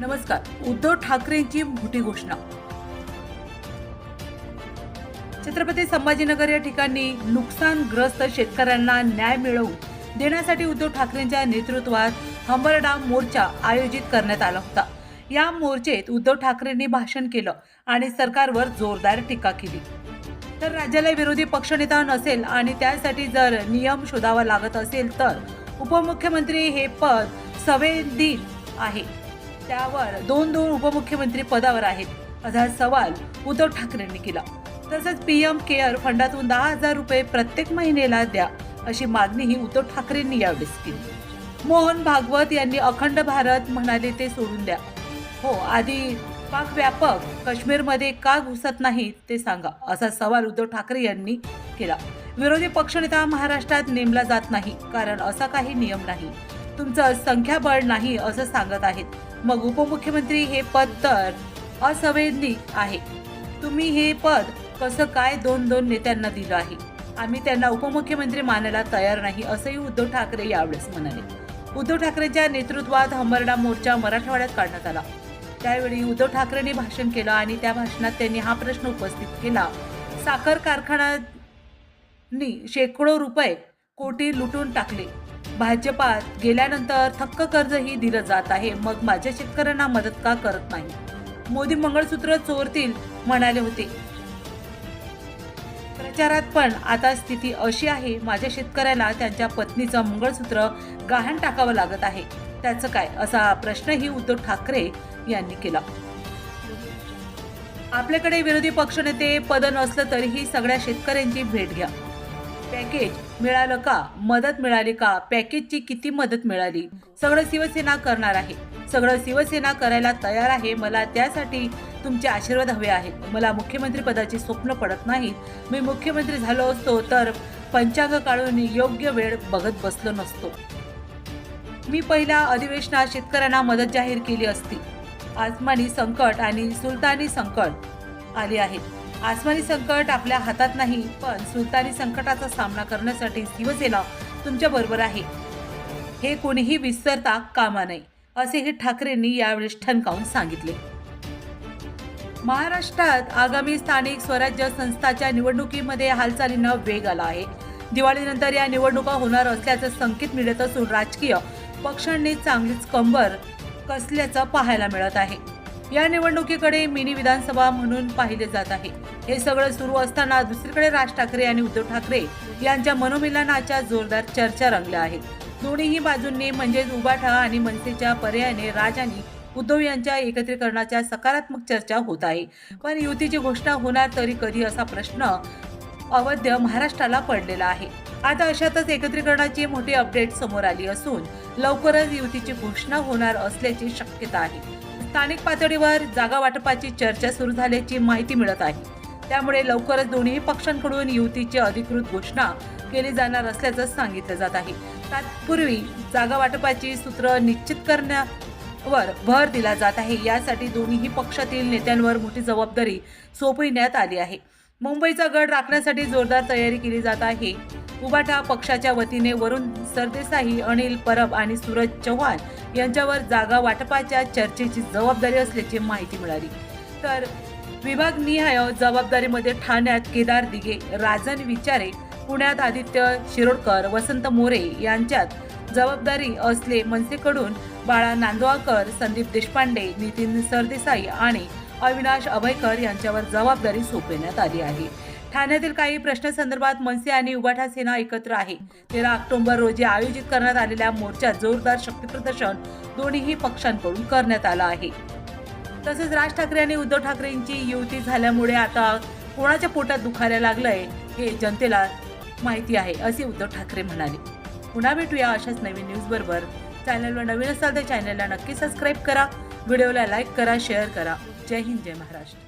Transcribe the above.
नमस्कार उद्धव ठाकरेंची मोठी घोषणा. छत्रपती संभाजीनगर या ठिकाणी नुकसानग्रस्त शेतकऱ्यांना न्याय मिळवून देण्यासाठी उद्धव ठाकरेंच्या नेतृत्वात हंबरडा मोर्चा आयोजित करण्यात आला होता. या मोर्चेत उद्धव ठाकरेंनी भाषण केलं आणि सरकारवर जोरदार टीका केली. तर राज्याला विरोधी पक्षनेता नसेल आणि त्यासाठी जर नियम शोधावा लागत असेल तर उपमुख्यमंत्री हे पद संवेदीन आहे. त्यावर दोन दोन उपमुख्यमंत्री पदावर आहेत. असा सवाल उद्धव ठाकरेंनी केला. तसंच पीएम केअर फंडातून दहा हजार रुपये प्रत्येक महिनेला द्या अशी मागणीही उद्धव ठाकरेंनी यावेळेस केली. मोहन भागवत यांनी अखंड भारत म्हणाले ते सोडून द्या. हो आधी पाक व्यापक काश्मीरमध्ये का घुसत नाही ते सांगा असा सवाल उद्धव ठाकरे यांनी केला. विरोधी पक्षनेता महाराष्ट्रात नेमला जात नाही कारण असा काही नियम नाही. तुमचं संख्याबळ नाही असं सांगत आहेत. मग उपमुख्यमंत्री हे पद तर असंवैधानिक आहे. तुम्ही हे पद कसं काय दोन दोन नेत्यांना दिलं आहे? आम्ही त्यांना उपमुख्यमंत्री मानायला तयार नाही असंही उद्धव ठाकरे यावेळेस म्हणाले. उद्धव ठाकरेंच्या नेतृत्वात हंबरडा मोर्चा मराठवाड्यात काढण्यात आला. त्यावेळी उद्धव ठाकरेंनी भाषण केलं आणि त्या भाषणात त्यांनी हा प्रश्न उपस्थित केला. साखर कारखान्यांनी शेकडो रुपये कोटी लुटून टाकले. भाजपात गेल्यानंतर थक्क कर्जही दिलं जात आहे. मग माझ्या शेतकऱ्यांना मदत का करत नाही? मोदी मंगळसूत्र चोरतील म्हणाले होते. प्रचारात पण आता स्थिती अशी आहे माझ्या शेतकऱ्याला त्यांच्या पत्नीचं मंगळसूत्र गहाण टाकावं लागत आहे. त्याचं काय? असा प्रश्नही उद्धव ठाकरे यांनी केला. आपल्याकडे विरोधी पक्षनेते पद नसलं तरीही सगळ्या शेतकऱ्यांची भेट घ्या. पॅकेज मिळालं का? मदत मिळाली का? पॅकेजची किती मदत मिळाली? सगळं शिवसेना करणार आहे. सगळं शिवसेना करायला तयार आहे. मला त्यासाठी तुमचे आशीर्वाद हवे आहेत. मला मुख्यमंत्री पदाचे स्वप्न पडत नाही. मी मुख्यमंत्री झालो असतो तर पंचांग काढून योग्य वेळ बघत बसलो नसतो. मी पहिल्या अधिवेशनात शेतकऱ्यांना मदत जाहीर केली असती. आसमानी संकट आणि सुलतानी संकट आली आहेत. आसमानी संकट आपल्या हातात नाही पण सुलतानी संकटाचा सामना करण्यासाठी शिवसेना तुमच्या बरोबर आहे. हे कोणीही विसरता कामा नये असेही ठाकरेंनी यावेळी ठणकावून सांगितले. महाराष्ट्रात आगामी स्थानिक स्वराज्य संस्थाच्या निवडणुकीमध्ये हालचालींना वेग आला आहे. दिवाळीनंतर या निवडणुका होणार असल्याचं संकेत मिळत असून राजकीय पक्षांनी चांगलीच कंबर कसल्याचं पाहायला मिळत आहे. या निवडणुकीकडे मिनी विधानसभा म्हणून पाहिले जात आहे. हे सगळं सुरू असताना दुसरीकडे राज ठाकरे आणि उद्धव ठाकरे यांच्या मनोमिलनाच्या जोरदार चर्चा रंगल्या आहेत. दोन्हीही बाजूंनी म्हणजेच उबाठा आणि मनसेच्या पर्यायाने राज आणि उद्धव यांच्या एकत्रीकरणाच्या सकारात्मक चर्चा होत आहे. पण युतीची घोषणा होणार तरी कधी असा प्रश्न अवध्य महाराष्ट्राला पडलेला आहे. आता अशातच एकत्रीकरणाची मोठी अपडेट समोर आली असून लवकरच युतीची घोषणा होणार असल्याची शक्यता आहे. स्थानिक पातळीवर जागा वाटपाची चर्चा सुरू झाल्याची माहिती मिळत आहे. त्यामुळे लवकरच दोन्ही पक्षांकडून युतीची अधिकृत घोषणा केली जाणार असल्याचं सांगितलं जात आहे. तत्पूर्वी जागा वाटपाची सूत्र निश्चित करण्यावर भर दिला जात आहे. यासाठी दोन्ही पक्षातील नेत्यांवर मोठी जबाबदारी सोपविण्यात आली आहे. मुंबईचा गड राखण्यासाठी जोरदार तयारी केली जात आहे. उबाठा पक्षाच्या वतीने वरुण सरदेसाई अनिल परब आणि सूरज चव्हाण यांच्यावर जागा वाटपाच्या चर्चेची जबाबदारी असल्याची माहिती मिळाली. तर विभागनिहाय जबाबदारीमध्ये ठाण्यात केदार दिघे राजन विचारे पुण्यात आदित्य शिरोडकर वसंत मोरे यांच्यात जबाबदारी असले मनसेकडून बाळा नांदवाळकर संदीप देशपांडे नितीन सरदेसाई आणि अविनाश अभयकर यांच्यावर जबाबदारी सोपवण्यात आली आहे. ठाण्यातील काही प्रश्नासंदर्भात मनसे आणि उबाठा सेना एकत्र आहे. तेरा ऑक्टोबर रोजी आयोजित करण्यात आलेल्या मोर्चात जोरदार शक्तीप्रदर्शन दोन्ही पक्षांकडून करण्यात आलं आहे. तसेच राज ठाकरे आणि उद्धव ठाकरेंची युती झाल्यामुळे आता कोणाच्या पोटात दुखायला लागलंय हे जनतेला माहिती आहे असे उद्धव ठाकरे म्हणाले. पुन्हा भेटूया अशाच नवीन न्यूज बरोबर चॅनलवर नवीन असाल तर चॅनलला नक्की सबस्क्राईब करा. व्हिडिओला लाईक करा शेअर करा. जय हिंद जय महाराष्ट्र.